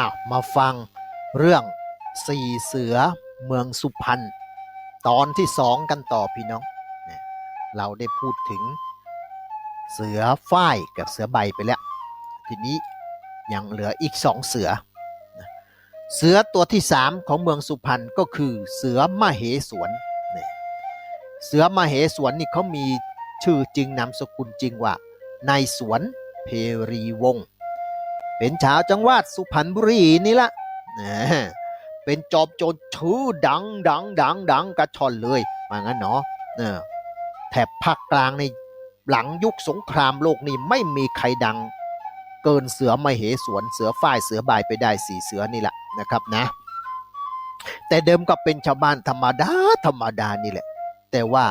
อามาฟังเรื่องสี่เสือเมืองสุพรรณตอนที่สองกันต่อพี่น้อง เราได้พูดถึงเสือฝ้ายกับเสือใบไปแล้ว ทีนี้ยังเหลืออีกสองเสือ เสือตัวที่สามของเมืองสุพรรณก็คือเสือมเหสวนเนี่ยเสือมเหสวนนี่เขามีชื่อจริงนามสกุลจริงว่า นายสวนเพรีวงศ์ เป็นชาวจังหวัดสุพรรณบุรีนี่ละนะเป็นจอบโจรชื่อดังดังดังดังกระชอนเลยว่างั้นเนาะเออแถบภาคกลางในหลังยุคสงครามโลกนี่ไม่มีใครดัง เกินเสือมาเหสวนเสือฝ้ายเสือบายไปได้สี่เสือนี่แหละนะครับนะ แต่เดิมก็เป็นชาวบ้านธรรมดาธรรมดานี่แหละ แต่ว่า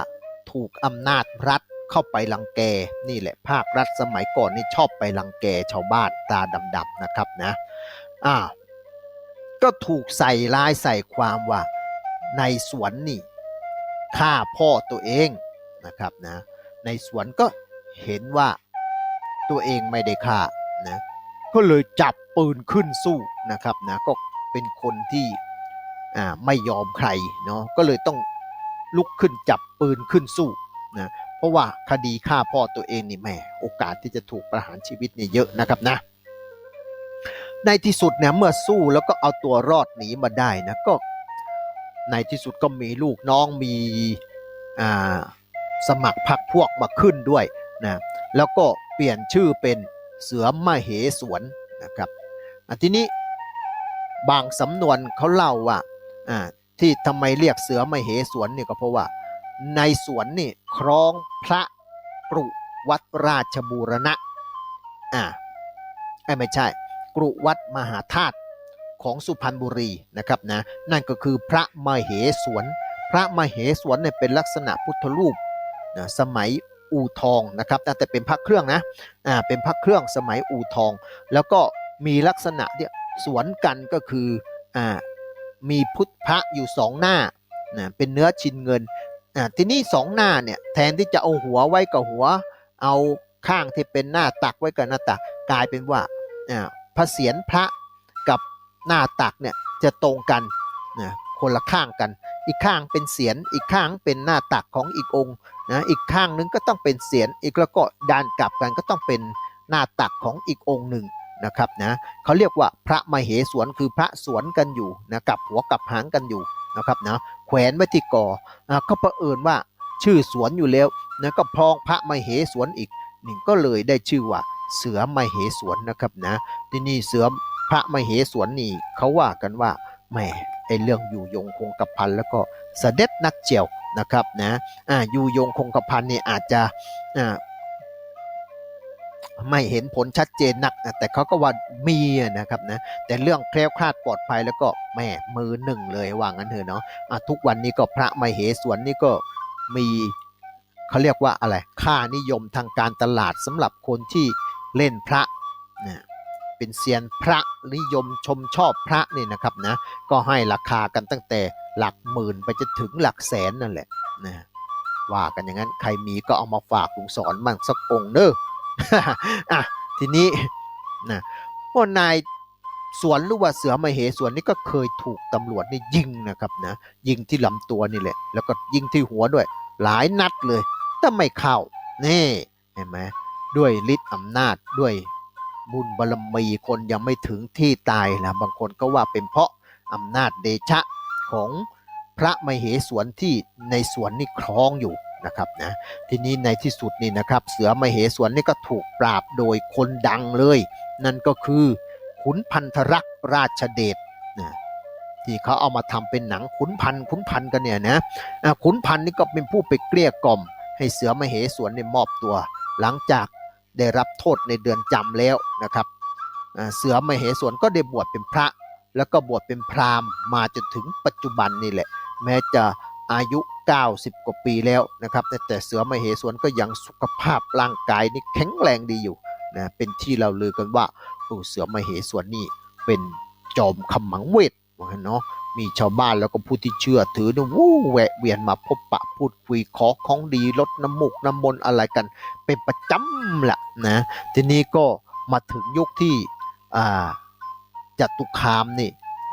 ถูกอำนาจรัฐ เข้าไปรังแก นี่แหละภาครัฐสมัยก่อนนี่ชอบไปรังแกชาวบ้านตาดำๆนะครับนะอ้าวก็ถูกใส่ลายใส่ความว่าในสวนนี่ฆ่าพ่อตัวเองนะครับนะในสวนก็เห็นว่าตัวเองไม่ได้ฆ่านะก็เลยจับปืนขึ้นสู้นะครับนะก็เป็นคนที่อ่าไม่ยอมใครเนาะก็เลยต้องลุกขึ้นจับปืนขึ้นสู้นะ เพราะว่าคดีฆ่าพ่อตัวเองนี่แหม่โอกาสที่จะถูกประหารชีวิตเนี่ยเยอะนะครับนะ ในที่สุดเนี่ยเมื่อสู้แล้วก็เอาตัวรอดหนีมาได้นะก็ในที่สุดก็มีลูกน้องมีอ่าสมัครพรรคพวกมาขึ้นด้วยนะแล้วก็เปลี่ยนชื่อเป็นเสือมเหสวนนะครับทีนี้บางสำนวนเขาเล่าว่าอ่าที่ทำไมเรียกเสือมเหสวนเนี่ยก็เพราะว่า ในสวนนี่ครองพระกรุวัดราชบูรณะ อ่าไม่ใช่ กรุวัดมหาธาตุของสุพรรณบุรีนะครับนะ นั่นก็คือพระมเหสวน พระมเหสวนเนี่ยเป็นลักษณะพุทธรูปนะสมัยอู่ทองนะครับแต่เป็นพระเครื่องนะ อ่า เป็นพระเครื่องสมัยอู่ทอง แล้วก็มีลักษณะเนี่ยสวนกันก็คือ อ่า มีพุทธพระอยู่สองหน้านะเป็นเนื้อชินเงิน อ่าทีนี้สองหน้าเนี่ยแทนที่จะเอาหัวไว้กับหัว เอาข้างที่เป็นหน้าตักไว้กับหน้าตักกลายเป็นว่าอ่าพระเศียรพระกับหน้าตักเนี่ยจะตรงกันนะคนละข้างกัน อีกข้างเป็นเศียรอีกข้างเป็นหน้าตักของอีกองค์นะอีกข้างนึงก็ต้องเป็นเศียรอีกแล้วก็ด้านกลับกันก็ต้องเป็นหน้าตักของอีกองค์หนึ่งนะครับนะเขาเรียกว่าพระมเหสวนคือพระสวนกันอยู่นะกับหัวกับหางกันอยู่ นะครับนะแขวนไว้ที่กออ่าก็เอิญว่าชื่อสวนอยู่แล้วนะก็พองพระมเหสวนอีกหนึ่งก็เลยได้ชื่อว่าเสือมเหสวนนะครับนะที่นี่เสือพระมเหสวนนี่เขาว่ากันว่าแหมไอเรื่องอยู่ยงคงกระพันแล้วก็เสด็จนักเจียวนะครับนะอ่าอยู่ยงคงกระพันเนี่ยอาจจะอ่า ไม่เห็นผลชัดเจนนักนะแต่เขาก็ว่ามีนะครับนะแต่เรื่องแคล้วคลาดปลอดภัยแล้วก็แม่มือหนึ่งเลยว่างั้นเถอะเนาะะทุกวันนี้ก็พระไมเหสวนนี่ก็มีเขาเรียกว่าอะไรค่านิยมทางการตลาดสำหรับคนที่เล่นพระนะเป็นเซียนพระนิยมชมชอบพระนี่นะครับนะก็ให้ราคากันตั้งแต่หลักหมื่นไปจนถึงหลักแสนนั่นแหละนะว่ากันอย่างนั้นใครมีก็เอามาฝากลุงสอนบ้างสักองเด้อ อะทีนี้นะพวกนายสวนหรือว่าเสือมเหสวนนี่ก็เคยถูกตำรวจนี่ยิงนะครับนะยิงที่ลำตัวนี่แหละ แล้วก็ยิงที่หัวด้วย หลายนัดเลยแต่ไม่เข้านี่เห็นไหมด้วยฤทธิ์อำนาจด้วยบุญบารมีคนยังไม่ถึงที่ตายนะบางคนก็ว่าเป็นเพราะอำนาจเดชะของพระมเหสวนที่ในสวนนี่ครองอยู่ นะครับนะทีนี้ในที่สุดนี่นะครับ เสือมเหสวนนี่ก็ถูกปราบโดยคนดังเลย นั่นก็คือขุนพันธรักษ์ราชเดชนะที่เขาเอามาทำเป็นหนังขุนพันขุนพันกันเนี่ยนะขุนพันนี่ก็เป็นผู้ไปเกลี้ยกล่อม ให้เสือมเหสวนเนี่ยมอบตัว หลังจากได้รับโทษในเดือนจำแล้วนะครับเสือมเหสวนก็ได้บวชเป็นพระ แล้วก็บวชเป็นพราหมณ์มาจนถึงปัจจุบันนี่แหละ แม้จะ อายุ 90 กว่าปีแล้วนะครับ แต่เสือมเหสวนก็ยังสุขภาพร่างกายนี่แข็งแรงดีอยู่นะเป็นที่เราลือกันว่าโอ้เสือมเหสวนนี่เป็นจอมขมังเวทเนาะมีชาวบ้านแล้วก็ผู้ที่เชื่อถือเนี่ยวู้แวะเวียนมาพบปะพูดคุยขอของดีลดน้ำมูกน้ำมนอะไรกัน เป็นประจำละนะทีนี้ก็มาถึงยุคที่อ่าจตุคามนี่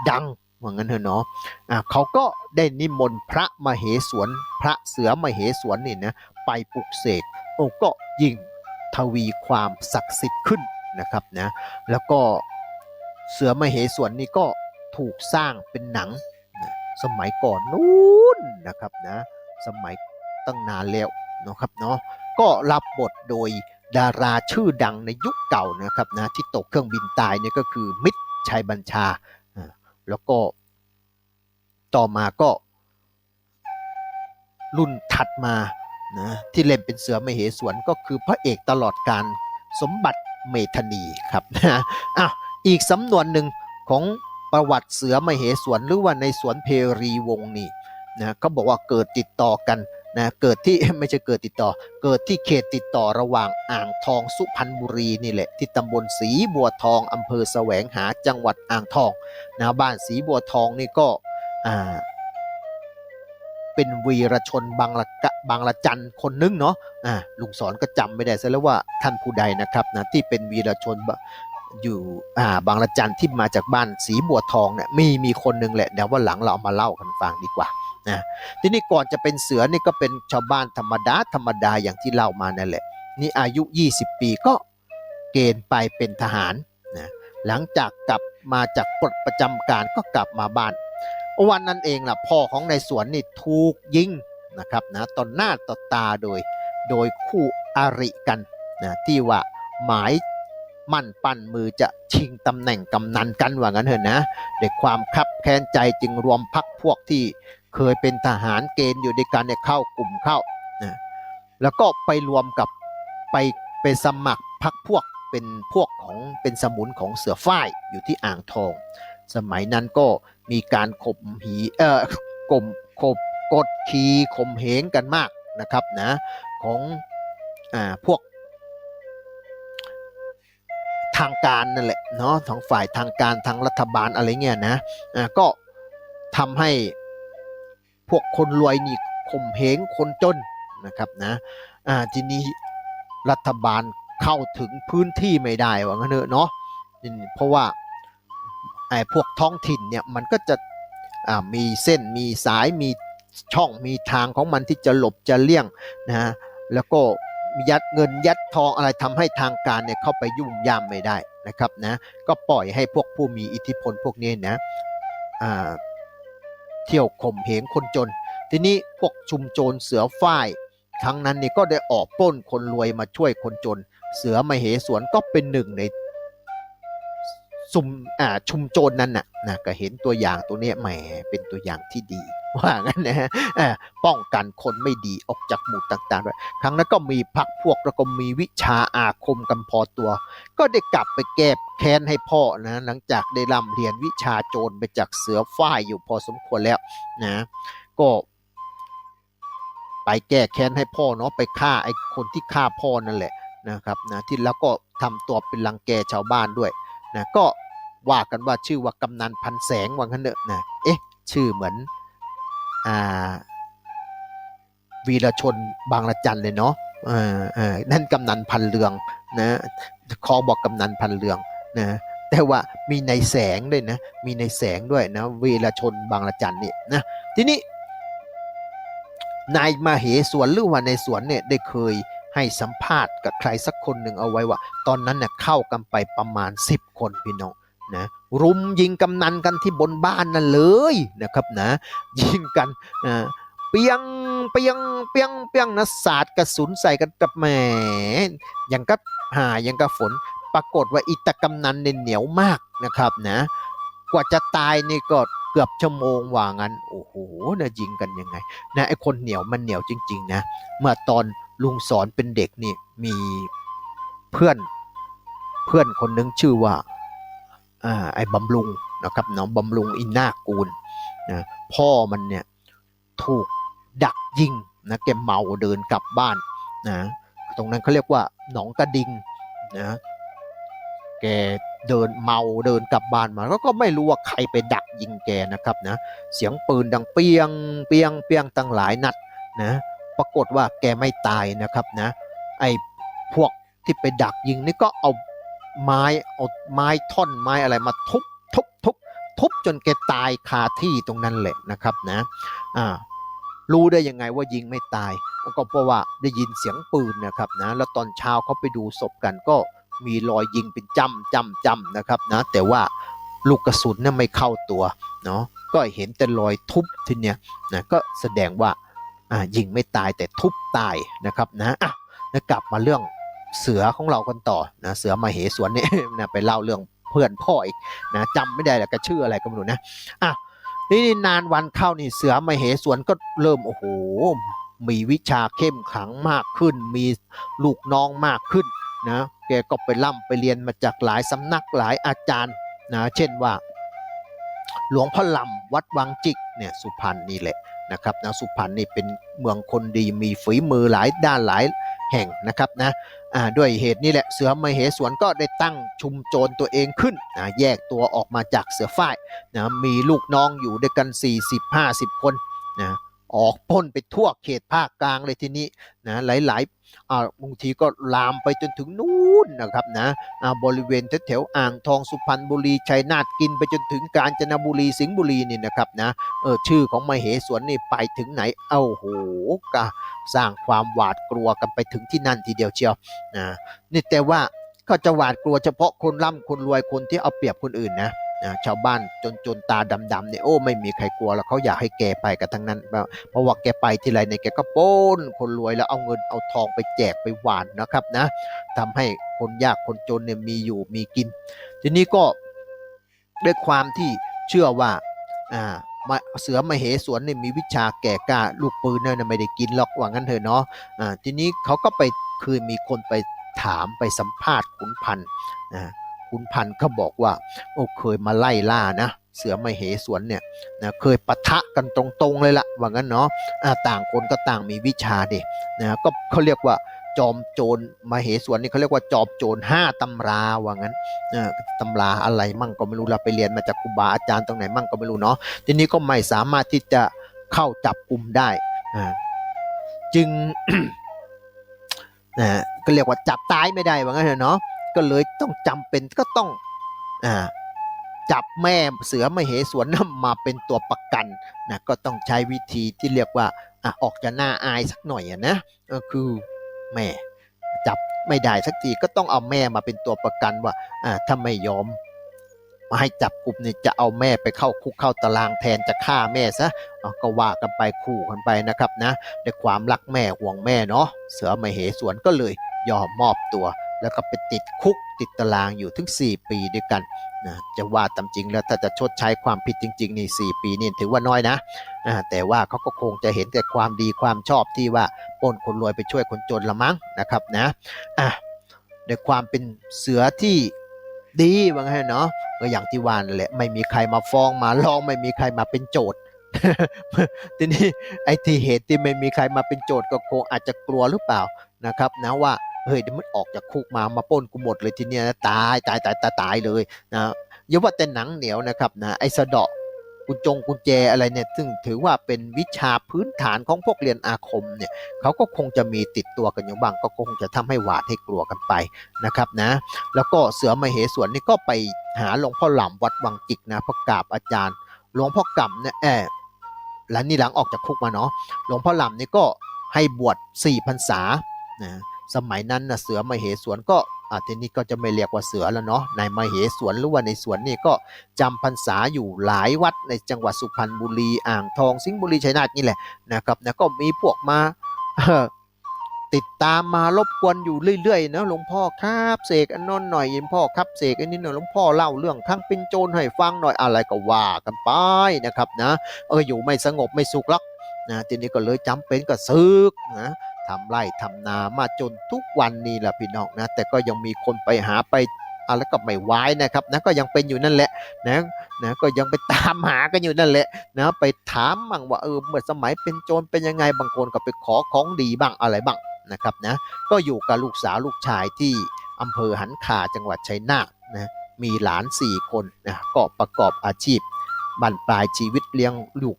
ดัง ว่างั้นเถอะเนาะอะเขาก็ได้นิมนต์พระมเหสวนพระเสือมเหสวนนี่นะไปปลุกเสกโอ้ก็ยิ่งทวีความศักดิ์สิทธิ์ขึ้นนะครับนะแล้วก็เสือมเหสวนนี่ก็ถูกสร้างเป็นหนังสมัยก่อนนู้นนะครับนะสมัยตั้งนานแล้วนะครับเนาะก็รับบทโดยดาราชื่อดังในยุคเก่านะครับนะที่ตกเครื่องบินตายเนี่ยก็คือมิตรชัยบัญชา แล้วก็ ต่อมาก็รุ่นถัดมานะที่เล่นเป็นเสือมเหสวนก็คือพระเอกตลอดการสมบัติเมธนีครับนะอะอีกสำนวนหนึ่งของประวัติเสือมเหสวนหรือว่าในสวนเพรีวงศ์นี่นะเขาบอกว่าเกิดติดต่อกัน นะเกิดที่ไม่ใช่เกิดติดต่อ เกิดที่เขตติดต่อระหว่างอ่างทองสุพรรณบุรีนี่แหละที่ตำบลศรีบัวทองอำเภอแสวงหาจังหวัดอ่างทองนะบ้านศรีบัวทองนี่ก็เป็นวีรชนบางละกะบางละจันคนนึงเนาะอ่าลุงสอนก็จำไม่ได้ซะแล้วว่าท่านผู้ใดนะครับนะที่เป็นวีรชนอยู่อ่าบางละจันที่มาจากบ้านศรีบัวทองเนี่ยมีมีคนหนึงแหละเดี๋ยวว่าหลังเราเอามาเล่ากันฟังดีกว่า นะทีนี้ก่อนจะเป็นเสือนี่ก็เป็นชาวบ้านธรรมดาธรรมดาอย่างที่เล่ามานั่นแหละ นี่อายุ 20 ปีก็เกณฑ์ไปเป็นทหารนะหลังจากกลับมาจากปลดประจำการก็กลับมาบ้าน วันนั้นเองล่ะพ่อของนายสวนนี่ถูกยิงนะครับนะต่อหน้าต่อตาโดยโดยคู่อริกันนะที่ว่าหมายมั่นปั้นมือจะชิงตำแหน่งกำนันกันว่างั้นเถอะนะด้วยความคับแค้นใจจึงรวมพักพวกที่ เคยเป็นทหารเกณฑ์อยู่ด้วยกันเนี่ยเข้ากลุ่มเข้านะแล้วก็ไปรวมกับไปไปสมัครพักพวกเป็นพวกของเป็นสมุนของเสือฝ้ายอยู่ที่อ่างทอง สมัยนั้นก็มีการข่มหีเอ่อกลมขบกดขี่ข่มเหงกันมากนะครับนะของอ่าพวกทางการนั่นแหละเนาะทางฝ่ายทางการทางรัฐบาลอะไรเงี้ยนะอ่าก็ทำให้ พวกคนรวยนี่ข่มเหงคนจนนะครับนะอ่าทีนี้รัฐบาลเข้าถึงพื้นที่ไม่ได้ว่างั้นเถอะเนาะเพราะว่าไอ้พวกท้องถิ่นเนี่ยมันก็จะอ่ามีเส้นมีสายมีช่องมีทางของมันที่จะหลบจะเลี่ยงนะฮะแล้วก็ยัดเงินยัดทองอะไรทำให้ทางการเนี่ยเข้าไปยุ่งยามไม่ได้นะครับนะก็ปล่อยให้พวกผู้มีอิทธิพลพวกนี้นะอ่า เที่ยวข่มเหงคนจน ทีนี้พวกชุมโจรเสือฝ้ายครั้งนั้นนี่ก็ได้ออกปล้นคนรวยมาช่วยคนจน เสือมเหสวนก็เป็นหนึ่งใน ซุมอ่าชุมโจรนั้นน่ะนะก็เห็นตัวอย่างตัวเนี้ยแหมเป็นตัวอย่างที่ดี ว่างั้นนะฮะป้องกันคนไม่ดีออกจากหมู่ต่างๆด้วยครั้งนั้นก็มีพักพวกแล้วก็มีวิชาอาคมกันพอตัว ก็ได้กลับไปแก้แค้นให้พ่อนะหลังจากได้ร่ำเรียนวิชาโจรไปจากเสือฝ้ายอยู่พอสมควรแล้วนะก็ไปแก้แค้นให้พ่อเนาะไปฆ่าไอ้คนที่ฆ่าพ่อนั่นแหละนะครับนะที่แล้วก็ทำตัวเป็นรังแกชาวบ้านด้วย นะก็ว่ากันว่าชื่อว่ากำนันพันแสงว่างั้นเนอะนะเอ๊ะชื่อเหมือนอ่าวีรชนบางละจันเลยเนาะเออเออนั่นกำนันพันเรืองนะคอบอกกำนันพันเรืองนะแต่ว่ามีในแสงด้วยนะ มีในแสงด้วยนะเวรชนบางละจันนี่นะทีนี้นายมาเหสวนหรือว่าในสวนเนี่ยได้เคย ให้สัมภาษณ์กับใครสักคนหนึ่งเอาไว้ว่า ตอนนั้นเนี่ยเข้ากันไปประมาณ 10 คนพี่น้องนะรุมยิงกำนันกันที่บนบ้านนั่นเลยนะครับนะ ยิงกันอ่าเปียงเปียงเปียงเปียงนะสาดกระสุนใส่กันกับแหมอย่างก็หาอย่างก็ฝน ปรากฏว่าอิตากำนันเนี่ยเหนียวมากนะครับนะ กว่าจะตายนี่ก็เกือบชั่วโมงว่างั้น โอ้โหนะยิงกันยังไงนะไอ้คนเหนียวมันเหนียวจริง ๆ นะ เมื่อตอน ลุงสอนเป็นเด็กนี่มีเพื่อนเพื่อนคนหนึงชื่อว่าอไอ้บำรุงนะครับน้องบำรุงอินนากูลนะพ่อมันเนี่ยถูกดักยิงนะแกเมาเดินกลับบ้านนะตรงนั้นเขาเรียกว่าหนองกระดิงนะแกเดินเมาเดินกลับบ้านมาแล้วก็ไม่รู้ว่าใครไปดักยิงแกนะครับนะเสียงปืนดังเปียงเปียงเปียงตั้งหลายนัดนะ ปรากฏว่าแกไม่ตายนะครับนะไอ้พวกที่ไปดักยิงนี่ก็เอาไม้เอาไม้ท่อนไม้อะไรมาทุบทุบทุบทุบจนแกตายคาที่ตรงนั้นแหละนะครับนะอ่ารู้ได้ยังไงว่ายิงไม่ตาย ก็เพราะว่าได้ยินเสียงปืนนะครับนะแล้วตอนเช้าเขาไปดูศพกันก็มีรอยยิงเป็นจำจำจำนะครับนะแต่ว่าลูกกระสุนนี่ไม่เข้าตัวเนาะก็เห็นแต่รอยทุบทีเนี้ยนะก็แสดงว่า อ่ายิงไม่ตายแต่ทุบตายนะครับนะอะแล้วกลับมาเรื่องเสือของเรากันต่อนะเสือมาเหสวนเนี่ยนะไปเล่าเรื่องเพื่อนพ่ออีกนะจำไม่ได้แล้วก็ชื่ออะไรก็ไม่รู้นะอะนี่นานวันเข้านี่เสือมาเหสวนก็เริ่มโอ้โหมีวิชาเข้มขลังมากขึ้น มีลูกน้องมากขึ้นนะแกก็ไปร่ำไปเรียนมาจากหลายสำนักหลายอาจารย์นะเช่นว่า หลวงพ่อลำวัดวังจิกเนี่ยสุพรรณนี่แหละ นะครับนะสุพรรณนี่เป็นเมืองคนดีมีฝีมือหลายด้านหลายแห่งนะครับนะด้วยเหตุนี้แหละเสือมเหสวนก็ได้ตั้งชุมโจรตัวเองขึ้นนะแยกตัวออกมาจากเสือฝ้ายนะมีลูกน้องอยู่ด้วยกัน 40-50 คนนะ ออกปล้นไปทั่วเขตภาคกลางเลยทีนี้นะหลายๆอ่าบางทีก็ลามไปจนถึงนู่นนะครับนะอ่าบริเวณแถวๆอ่างทองสุพรรณบุรีชัยนาทกินไปจนถึงกาญจนบุรีสิงห์บุรีนี่นะครับนะเออชื่อของมเหสวนนี่ไปถึงไหนเอ้าโหกะสร้างความหวาดกลัวกันไปถึงที่นั่นทีเดียวเชียวนะนี่แต่ว่าก็จะหวาดกลัวเฉพาะคนร่ำคนรวยคนที่เอาเปรียบคนอื่นนะ ชาวบ้านจนจนตาดำๆเนี่ยโอ้ไม่มีใครกลัวแล้วเขาอยากให้แกไปกันทั้งนั้น เพราะว่าแกไปทีไรเนี่ยแกก็ปล้นคนรวยแล้วเอาเงินเอาทองไปแจกไปหวานนะครับนะทำให้คนยากคนจนเนี่ยมีอยู่มีกิน ทีนี้ก็ด้วยความที่เชื่อว่าอ่ามาเสือมาเหสวนเนี่ยมีวิชาแก่กล้าลูกปืนเนี่ยไม่ได้กินหรอกว่างั้นเถอะเนาะอ่าทีนี้เขาก็ไปคือมีคนไปถามไปสัมภาษณ์ขุนพันธ์อ่า ขุนพันธ์เขาบอกว่า โอ้เคยมาไล่ล่านะเสือมาเหสวนเนี่ยนะเคยปะทะกันตรงๆเลยละว่างั้นเนาะต่างคนก็ต่างมีวิชาเด็นะก็เขาเรียกว่าจอมโจรมาเหสวนนี่เขาเรียกว่าจอมโจรห้าตำราว่างั้นตำราอะไรมั่งก็ไม่รู้เราไปเรียนมาจากครูบาอาจารย์ตรงไหนมั่งก็ไม่รู้เนาะทีนี้ก็ไม่สามารถที่จะเข้าจับกลุ่มได้อ่าจึงนะก็เรียกว่าจับตายไม่ได้ว่างั้นเถอะเนาะ ก็เลยต้องจำเป็นก็ต้องอ่าจับแม่เสือมเหสวนนำมาเป็นตัวประกันนะก็ต้องใช้วิธีที่เรียกว่าอะออกจะหน้าอายสักหน่อยอะนะก็คือแม่จับไม่ได้สักทีก็ต้องเอาแม่มาเป็นตัวประกันว่าอ่าถ้าไม่ยอมมาให้จับกลุ่มเนี่ยจะเอาแม่ไปเข้าคุกเข้าตารางแทนจะฆ่าแม่ซะก็ว่ากันไปขู่กันไปนะครับนะด้วยความรักแม่ห่วงแม่เนาะเสือมเหสวนก็เลยยอมมอบตัว แล้วก็ไปติดคุกติดตารางอยู่ถึง 4 ปีด้วยกันนะจะว่าตามจริงแล้วถ้าจะชดใช้ความผิดจริง ๆ นี่ 4 ปีนี่ถือว่าน้อยนะอ่าแต่ว่าเขาก็คงจะเห็นแต่ความดีความชอบที่ว่าปล้นคนรวยไปช่วยคนจนละมั้งนะครับนะอะด้วยความเป็นเสือที่ดีว่างั้นเนาะก็อย่างที่วานั่นแหละไม่มีใครมาฟ้องมาร้องไม่มีใครมาเป็นโจทย์ทีนี้ไอ้ที่เหตุที่ไม่มีใครมาเป็นโจทย์ก็คงอาจจะกลัวหรือเปล่านะครับนะว่า เฮ้ยเดี๋ยวมันออกจากคุกมามาป้นกูหมดเลยทีเนี้ยนะตายตายตายตายตายเลยนะอย่าว่าแต่หนังเหนียวนะครับนะไอ้สะเดาะกุญจงกุญแจอะไรเนี่ยซึ่งถือว่าเป็นวิชาพื้นฐานของพวกเรียนอาคมเนี่ยเขาก็คงจะมีติดตัวกันอยู่บ้าง ก็คงจะทำให้หวาดให้กลัวกันไปนะครับนะ แล้วก็เสือมเหสวนนี่ก็ไปหาหลวงพ่อหล่ำวัดวังจิกนะประกราบอาจารย์ หลวงพ่อกำเนี่ยแอบแล้วนี่หลังออกจากคุกมาเนาะหลวงพ่อหล่ำนี่ก็ให้บวชสี่พรรษานะ สมัยนั้นนะเสือมเหสวนก็อาทีนี้ก็จะไม่เรียกว่าเสือแล้วเนาะในมเหสวนหรือว่าในสวนนี่ก็จำพรรษาอยู่หลายวัดในจังหวัดสุพรรณบุรีอ่างทองสิงห์บุรีชัยนาทนี่แหละนะครับนะก็มีพวกมาติดตามมารบกวนอยู่เรื่อยๆนะหลวงพ่อครับเสกอันนนหน่อยหลวงพ่อครับเสกอันนี้หน่อยหลวงพ่อเล่าเรื่องทั้งเป็นโจรให้ฟังหน่อยอะไรก็ว่ากันไปนะครับนะเอออยู่ไม่สงบไม่สุขหรอกนะทีนี้ก็เลยจำเป็นก็ซึกนะ ทำไร่ทำนามาจนทุกวันนี้แหละพี่น้องนะแต่ก็ยังมีคนไปหาไปอะไรก็ไม่ไว้นะครับนะก็ยังเป็นอยู่นั่นแหละนะนะก็ยังไปตามหากันอยู่นั่นแหละนะไปถามบ้างว่าเออเมื่อสมัยเป็นโจรเป็นยังไงบางคนก็ไปขอของดีบ้างอะไรบ้างนะครับนะก็อยู่กับลูกสาวลูกชายที่อำเภอหันคาจังหวัดชัยนาทนะมีหลาน 4 คนนะก็ประกอบอาชีพบั้นปลายชีวิตเลี้ยงลูก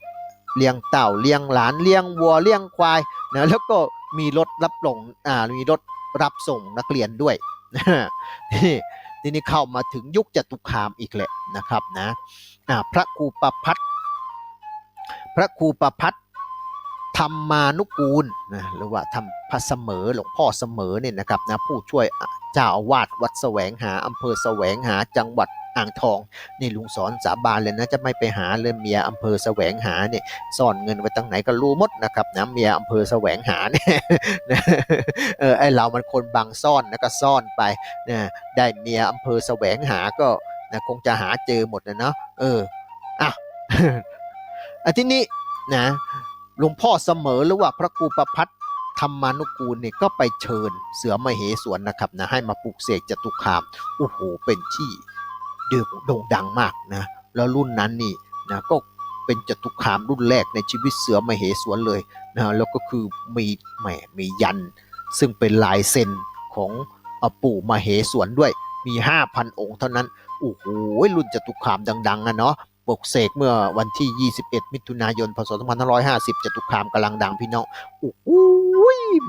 เลี้ยงเต่าเลี้ยงหลานเลี้ยงวัวเลี้ยงควายนะแล้วก็ มีรถรับส่งอ่ามีรถรับส่งนักเรียนด้วยนี่ทีนี้เข้ามาถึงยุคจตุคามอีกแหละนะครับนะอ่าพระครูประพัฒพระครูประพัฒธรรมานุกูลนะหรือว่าทำพระเสมอหลวงพ่อเสมอเนี่ยนะครับนะผู้ช่วยเจ้าอาวาสวัดแสวงหาอำเภอแสวงหาจังหวัด อ่างทองนี่ลุงสอนสาบานเลยนะจะไม่ไปหาเลยเมียอำเภอแสวงหาเนี่ยซ่อนเงินไว้ตั้งไหนก็รู้หมดนะครับนะเมียอำเภอแสวงหาเนี่ยเออไอเรามันคนบังซ่อนนะก็ซ่อนไปนะได้เมียอำเภอแสวงหาก็นะคงจะหาเจอหมดนะเนาะเอออะอันที่นี้นะหลวงพ่อเสมอหรือว่าพระครูประพัฒน์ธรรมานุกูลเนี่ยก็ไปเชิญเสือมเหสวนนะครับนะให้มาปลุกเสกจตุคามโอ้โหเป็นที่ โด่งดังมากนะแล้วรุ่นนั้นนี่นะก็เป็นจตุคามรุ่นแรกในชีวิตเสือมเหสวนเลยนะแล้วก็คือมีแหมมียัน ซึ่งเป็นลายเซ็นของอปู่มเหสวนด้วยมี 5,000 องค์เท่านั้น โอ้โหรุ่นจตุคามดัง ๆอะเนาะ ปลุกเสกเมื่อวันที่ 21 มิถุนายน พศ 2550จตุคามกำลังดังพี่น้องโอ้โ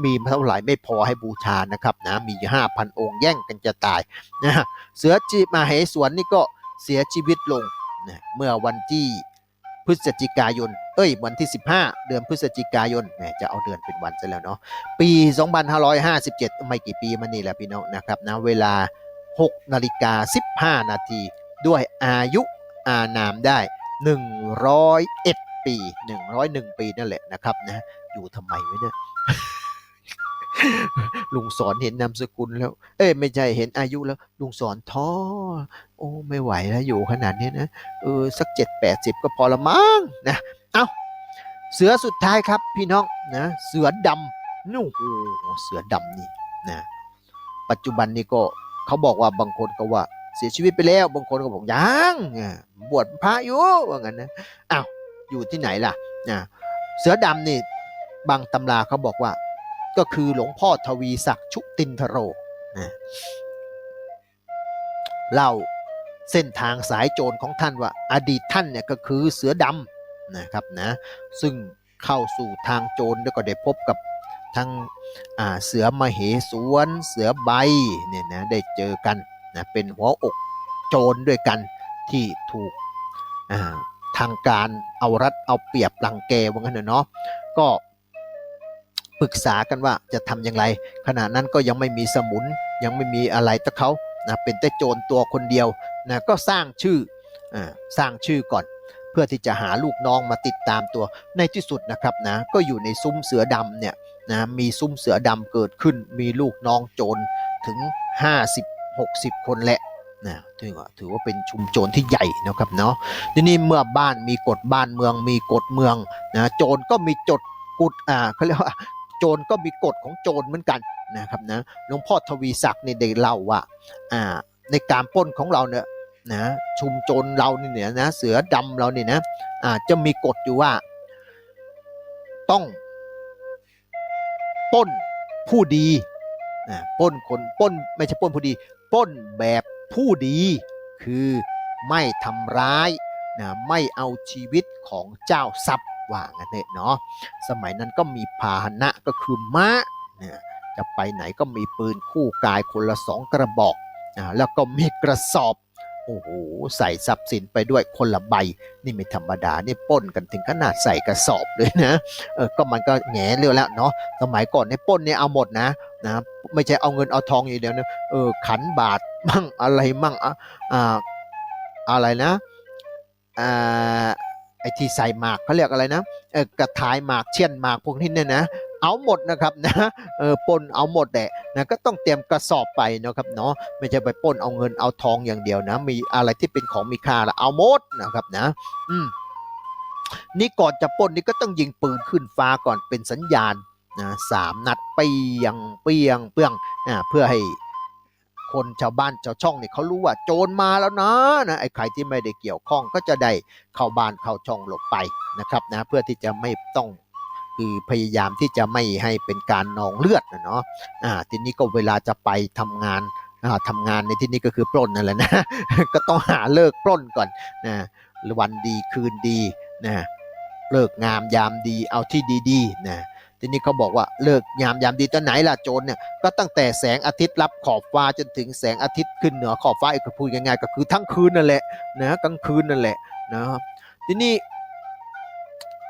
มีเท่าไหร่ไม่พอให้บูชานะครับนะมี 5,000 องค์แย่งกันจะตายนะเสือจีมาเหสวนนี่ก็เสียชีวิตลงนะเมื่อวันที่พฤศจิกายน เอ้ย วันที่ 15 เดือนพฤศจิกายนแหมจะเอาเดือนเป็นวันซะแล้วเนาะ ปี 2557 ไม่กี่ปีมานี่แหละพี่น้องนะครับนะ เวลา 6 นาฬิกา 15 นาที ด้วยอายุ อานามได้ 101 ปี 101 ปีนั่นแหละนะครับนะอยู่ทำไมไว้เนี่ยลุงสอนเห็นนามสกุลแล้ว เอ้ยไม่ใช่เห็นอายุแล้ว ลุงสอนท้อ โอ้ไม่ไหวแล้วอยู่ขนาดนี้นะเออสักเจ็ดแปดสิบก็พอละมั้งนะ เอาเสือสุดท้ายครับ พี่น้องนะเสือดำนู่โอ้โหเสือดำนี่นะปัจจุบันนี้ก็เขาบอกว่าบางคนก็ว่า เสียชีวิตไปแล้ว บางคนก็บอกยังบวชพระอยู่ว่างั้นนะอ้าวอยู่ที่ไหนล่ะนะเสือดำนี่บางตำราเขาบอกว่า ก็คือหลวงพ่อทวีศักดิ์ชุตินทโรนะเล่าเส้นทางสายโจรของท่านว่าอดีตท่านเนี่ยก็คือเสือดำนะครับนะซึ่งเข้าสู่ทางโจรแล้วก็ได้พบกับทั้งเสือมเหสวน เสือใบเนี่ยนะได้เจอกัน นะเป็นหัวอกโจรด้วยกันที่ถูกทางการเอารัดเอาเปรียบรังแกว่างั้นเนาะก็ปรึกษากันว่าจะทำอย่างไร ขณะนั้นก็ยังไม่มีสมุนยังไม่มีอะไรตะเขานะเป็นแต่โจรตัวคนเดียวนะก็สร้างชื่ออสร้างชื่อก่อน เพื่อที่จะหาลูกน้องมาติดตามตัวในที่สุดนะครับนะก็อยู่ในซุ้มเสือดำเนี่ยนะมีซุ้มเสือดำเกิดขึ้นมีลูกน้องโจรถึง 50 60 คนแหละนะถือว่าถือว่าเป็นชุมโจรที่ใหญ่นะครับเนาะทีนี้เมื่อบ้านมีกฎบ้านเมืองมีกฎเมืองนะโจรก็มีจดกุดอ่าเขาเรียกว่าโจรก็มีกฎของโจรเหมือนกันนะครับนะหลวงพ่อทวีศักดิ์นี่ได้เล่าว่าอ่าในการป้นของเราเนี่ยนะชุมโจรเราเนี่ยนะเสือดำเราเนี่ยนะอ่าจะมีกฎอยู่ว่า ต้องป้นผู้ดีอ่าปล้นคนป้นไม่ใช่ป้นผู้ดี ป้นแบบผู้ดี คือไม่ทำร้ายนะไม่เอาชีวิตของเจ้าทรัพย์ว่างั้นเถอะเนาะสมัยนั้นก็มีพาหนะก็คือม้าเนี่ยจะไปไหนก็มีปืนคู่กายคนละสองกระบอกอ่าแล้วก็มีกระสอบโอ้โหใส่ทรัพย์สินไปด้วยคนละใบ นี่ไม่ธรรมดานี่ป้นกันถึงขนาดใส่กระสอบเลยนะเออก็มันก็แง่เร็วแล้วเนาะสมัยก่อนเนี่ยป้นเนี่ยเอาหมดนะ นะไม่ใช่เอาเงินเอาทองอย่างเดียวนะเออขันบาทมั่งอะไรมั่งอะอ่าอะไรนะอ่าไอที่ใส่หมากเขาเรียกอะไรนะเออกระถายหมากเชี่ยนหมากพวกนี้เนี่ยนะเอาหมดนะครับนะเออปนเอาหมดแหละนะก็ต้องเตรียมกระสอบไปนะครับเนาะไม่ใช่ไปปนเอาเงินเอาทองอย่างเดียวนะ มีอะไรที่เป็นของมีค่าละเอาหมดนะครับนะ อืมนี่ก่อนจะปนนี่ก็ต้องยิงปืนขึ้นฟ้าก่อนเป็นสัญญาณ นะสามนัดเปียงเปียงเปียงอ่าเพื่อให้คนชาวบ้านชาวช่องเนี่ยเขารู้ว่าโจรมาแล้วนะนะไอ้ใครที่ไม่ได้เกี่ยวข้องก็จะได้เข้าบ้านเข้าช่องหลบไปนะครับนะเพื่อที่จะไม่ต้องคือพยายามที่จะไม่ให้เป็นการนองเลือดนะเนาะอ่าทีนี้ก็เวลาจะไปทำงานอ่าทำงานในที่นี้ก็คือปล้นนั่นแหละนะก็ต้องหาเลิกปล้นก่อนนะวันดีคืนดีนะเลิกงามยามดีเอาที่ดีๆนะ ทีนี้เขาบอกว่าเลิกยามยามดีตอนไหนล่ะโจรเนี่ยก็ตั้งแต่แสงอาทิตย์รับขอบฟ้าจนถึงแสงอาทิตย์ขึ้นเหนือขอบฟ้าอีกพูดง่ายๆก็คือทั้งคืนนั่นแหละนะกลางคืนนั่นแหละนะครับทีนี้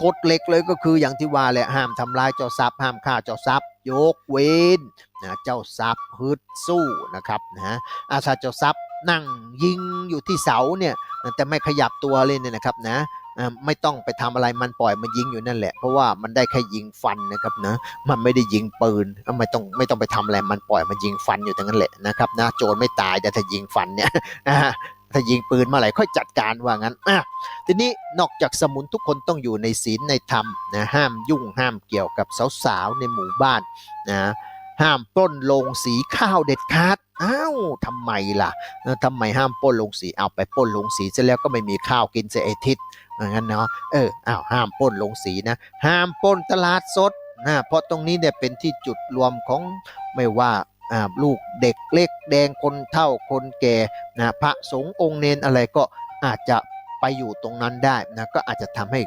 กฎเหล็กเลยก็คืออย่างที่ว่าแหละห้ามทำลายเจ้าทรัพย์ห้ามฆ่าเจ้าทรัพย์ยกเว้นนะเจ้าทรัพย์ฮึดสู้นะครับนะอาถ้าเจ้าทรัพย์นั่งยิงอยู่ที่เสาเนี่ยแต่ไม่ขยับตัวเลยเนี่ยนะครับนะ ไม่ต้องไปทำอะไรมันปล่อยมันยิงอยู่นั่นแหละ เพราะว่ามันได้แค่ยิงฟันนะครับนะมันไม่ได้ยิงปืนไม่ต้องไม่ต้องไปทำอะไรมันปล่อยมันยิงฟันอยู่ตรงนั้นแหละนะครับนะโจรไม่ตายแต่ถ้ายิงฟันเนี่ยถ้ายิงปืนเมื่อไหร่ค่อยจัดการว่างั้นอะทีนี้นอกจากสมุนทุกคนต้องอยู่ในศีลในธรรมนะห้ามยุ่งห้ามเกี่ยวกับสาวๆในหมู่บ้านนะห้ามปล้นโรงสีข้าวเด็ดขาดอ้าวทำไมล่ะทำไมห้ามปล้นโรงสีเอาไปปล้นโรงสีเสร็จแล้วก็ไม่มีข้าวกินเสียไอทิตย์อย่า งั้นเนาะเอออ้าวห้ามป้นลงสีนะ ห้ามป้นตลาดสดนะเพราะตรงนี้เนี่ยเป็นที่จุดรวมของไม่ว่าอ่าลูกเด็กเล็กแดงคนเฒ่าคนแก่นะพระสงฆ์องค์เนนอะไรก็อาจจะไปอยู่ตรงนั้นได้นะก็อาจจะทำให้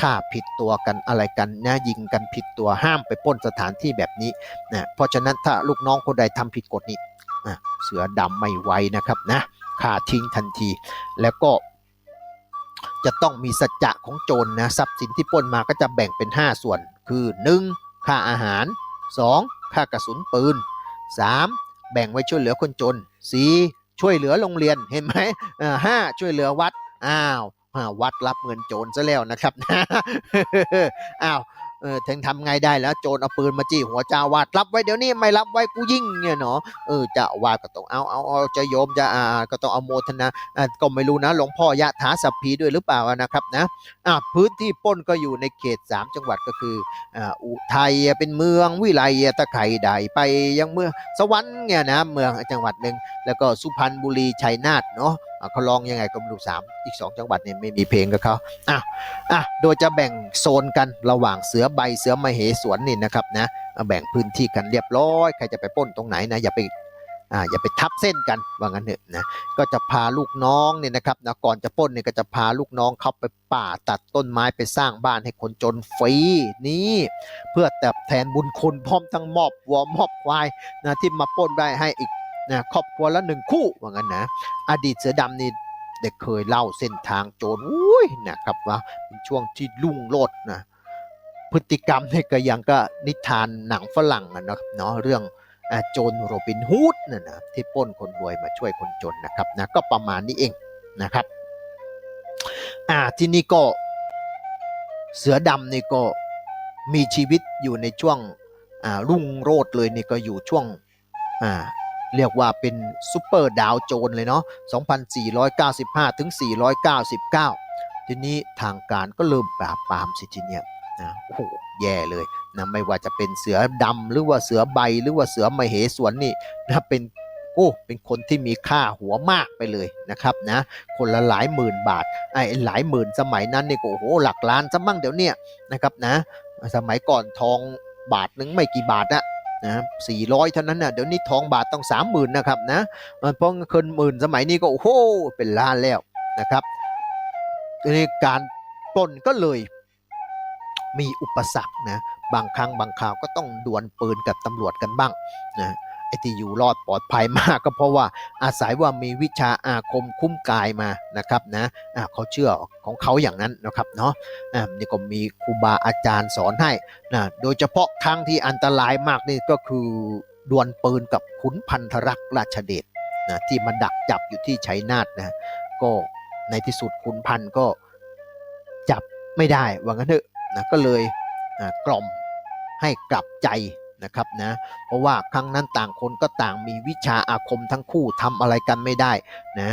ฆ่าผิดตัวกันอะไรกันนะยิงกันผิดตัวห้ามไปป้นสถานที่แบบนี้นะเพราะฉะนั้นถ้าลูกน้องคนใดทำผิดกฎนี้อะเสือดำไม่ไว้นะครับนะฆ่าทิ้งทันที แล้วก็ จะต้องมีสัจจะของโจรนะทรัพย์สินที่ปล้นมาก็จะแบ่งเป็น 5 ส่วน คือ 1. ค่าอาหาร 2. ค่ากระสุนปืน 3. แบ่งไว้ช่วยเหลือคนจน 4. ช่วยเหลือโรงเรียนเห็นไหมห้าช่วยเหลือวัดอ้าววัดรับเงินโจรซะแล้วนะครับอ้าว เออถึงทำไงได้แล้วโจรเอาปืนมาจี้หัวเจ้าวาดรับไว้เดี๋ยวนี้ไม่รับไว้กูยิงเนี่ยเนาะเออจ้าอาวาดก็ต้องเอาเอาเอาจะโยมจะอ่าก็ต้องเอาโมทนาอะก็ไม่รู้นะหลวงพ่อยะถาสัพพีด้วยหรือเปล่านะครับนะอะพื้นที่ปล้นก็อยู่ในเขต 3 จังหวัดก็คืออ่าอุทัยเป็นเมืองวิไลตะไคร่ใดไปยังเมืองสวรรค์เนี่ยนะเมืองจังหวัดหนึ่งแล้วก็สุพรรณบุรีชัยนาทเนาะ เขาลองยังไงก็ไม่รู้สามอีก 2 จังหวัดเนี่ยไม่มีเพลงกับเขาอะอะโดยจะแบ่งโซนกันระหว่างเสือใบเสือมเหสวนนี่นะครับนะแบ่งพื้นที่กันเรียบร้อย ใครจะไปป้นตรงไหนนะอย่าไปอ่าอย่าไปทับเส้นกันว่างั้นเถอะนะก็จะพาลูกน้องเนี่ยนะครับนะก่อนจะป้นเนี่ยก็จะพาลูกน้องเข้าไปป่าตัดต้นไม้ไปสร้างบ้านให้คนจนฟรีนี่เพื่อตอบแทนบุญคุณพร้อมทั้งมอบวัวมอบควายนะที่มาป้นได้ให้อีก นะครอบครัวละหนึ่งคู่ว่างั้นนะ อดีตเสือดำนี่ได้เคยเล่าเส้นทางโจรอุ้ยนะครับว่าเป็นช่วงที่ลุ่งโลดนะพฤติกรรมเนี่ยก็ยังก็นิทานหนังฝรั่งนะเนาะเรื่องโจรโรบินฮูดน่ะนะที่ปล้นคนรวยมาช่วยคนจนนะครับนะก็ประมาณนี้เองนะครับอ่าที่นี่ก็เสือดำนี่ก็มีชีวิตอยู่ในช่วงรุ่งโรจน์เลยนี่ก็อยู่ช่วงอ่า เรียกว่าเป็นซูเปอร์ดาวโจนเลยเนาะ 2,495 ถึง 499 ทีนี้ทางการก็เริ่มปราบปรามสิทีเนี้ยนะโอ้โหแย่เลยนะไม่ว่าจะเป็นเสือดำหรือว่าเสือใบหรือว่าเสือมเหสวนนี่นะเป็นโอ้เป็นคนที่มีค่าหัวมากไปเลยนะครับนะ คนละหลายหมื่นบาทไอ้หลายหมื่นสมัยนั้นนี่ก็โอ้โหหลักล้านซะมั่งเดี๋ยวเนี้ยนะครับนะ สมัยก่อนทองบาทนึงไม่กี่บาทอะ นะสี่ร้อยเท่านั้นนะเดี๋ยวนี้ทองบาทต้องสามหมื่นนะครับนะเพราะเงินหมื่นสมัยนี้ก็โอ้โหเป็นล้านแล้วนะครับทีนี้การปล้นก็เลยมีอุปสรรคนะบางครั้งบางคราวก็ต้องดวลปืนกับตำรวจกันบ้างนะ ไอ้ที่อยู่รอดปลอดภัยมากก็เพราะว่าอาศัยว่ามีวิชาอาคมคุ้มกายมานะครับนะอ่าเขาเชื่อของเขาอย่างนั้นนะครับเนาะอ่านี่ก็มีครูบาอาจารย์สอนให้นะโดยเฉพาะครั้งที่อันตรายมากนี่ก็คือดวลปืนกับขุนพันธรักษ์ราชเดชนะที่มาดักจับอยู่ที่ชัยนาทนะก็ในที่สุดขุนพันธ์ก็จับไม่ได้ว่างั้นเถอะนะก็เลยกล่อมให้กลับใจ นะครับนะ เพราะว่าครั้งนั้นต่างคนก็ต่างมีวิชาอาคมทั้งคู่ทำอะไรกันไม่ได้นะ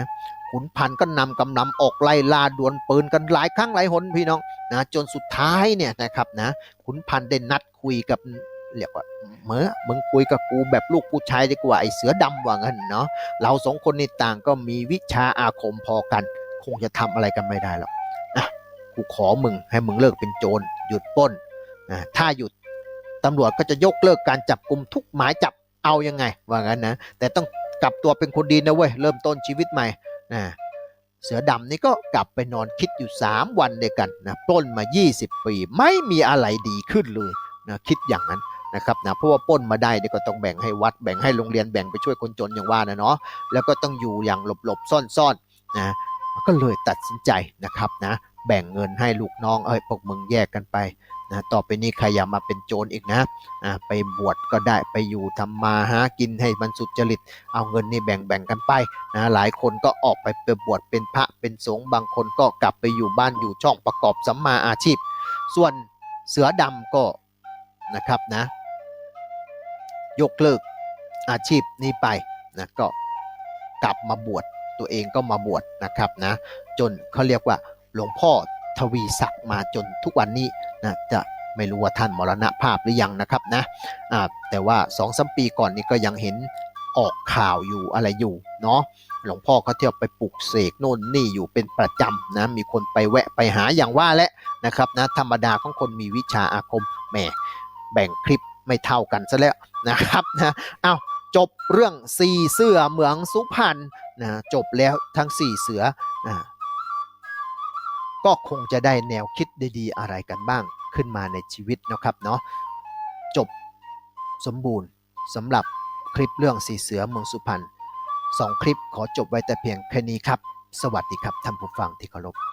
ขุนพันธ์ก็นำกำลังออกไล่ล่าดวลปืนกันหลายครั้งหลายหนพี่น้องนะจนสุดท้ายเนี่ยนะครับนะขุนพันธ์ได้นัดคุยกับเรียกว่าเมื่อมึงคุยกับกูแบบลูกผู้ชายดีกว่าไอ้เสือดำว่างั้นเนาะเราสองคนนี่ต่างก็มีวิชาอาคมพอกัน คงจะทำอะไรกันไม่ได้หรอกกูขอมึงให้มึงเลิกเป็นโจรหยุดป้นนะถ้าหยุด ตำรวจก็จะยกเลิกการจับกลุ่มทุกหมายจับเอายังไง ว่างั้นนะ แต่ต้องกลับตัวเป็นคนดีนะเว้ย เริ่มต้นชีวิตใหม่นะเสือดำนี่ก็กลับไปนอนคิดอยู่ 3 วันเดียวกันนะปล้นมา 20 ปี ไม่มีอะไรดีขึ้นเลยนะคิดอย่างนั้นนะครับนะเพราะว่าปล้นมาได้เนี่ยก็ต้องแบ่งให้วัดแบ่งให้โรงเรียนแบ่งไปช่วยคนจนอย่างว่านะเนาะแล้วก็ต้องอยู่อย่างหลบๆซ่อนๆนะก็เลยตัดสินใจนะครับนะแบ่งเงินให้ลูกน้องเอ้ยพวกมึงแยกกันไป นะต่อไปนี้ใครอย่ามาเป็นโจรอีกนะอ่าไปบวชก็ได้ไปอยู่ทำมาหากินให้มันสุจริต เอาเงินนี่แบ่งแบ่งกันไปนะหลายคนก็ออกไปไปบวชเป็นพระเป็นสงฆ์บางคนก็กลับไปอยู่บ้านอยู่ช่องประกอบสัมมาอาชีพ ส่วนเสือดำก็นะครับนะ ยกเลิกอาชีพนี้ไปนะก็กลับมาบวชตัวเองก็มาบวชนะครับนะ จนเขาเรียกว่าหลวงพ่อ ทวีศักดิ์มาจนทุกวันนี้นะจะไม่รู้ว่าท่านมรณภาพหรือยังนะครับนะแต่ว่าสองสมปีก่อนนี้ก็ยังเห็นออกข่าวอยู่อะไรอยู่เนาะหลวงพ่อเขาเที่ยวไปปลุกเสกโน่นนี่อยู่เป็นประจำนะมีคนไปแวะไปหาอย่างว่าและนะครับนะธรรมดาของคนมีวิชาอาคมแหมแบ่งคลิปไม่เท่ากันซะแล้วนะครับนะอ้าวจบเรื่องสี่เสือเหมืองสุพรรณนะจบแล้วทั้งสี่เสืออ่า ก็คงจะได้แนวคิดดีๆ อะไรกันบ้างขึ้นมาในชีวิตนะครับเนาะจบสมบูรณ์สำหรับคลิปเรื่องสีเสือเมืองสุพรรณสองคลิปขอจบไว้แต่เพียงแค่นี้ครับ สวัสดีครับท่านผู้ฟังที่เคารพ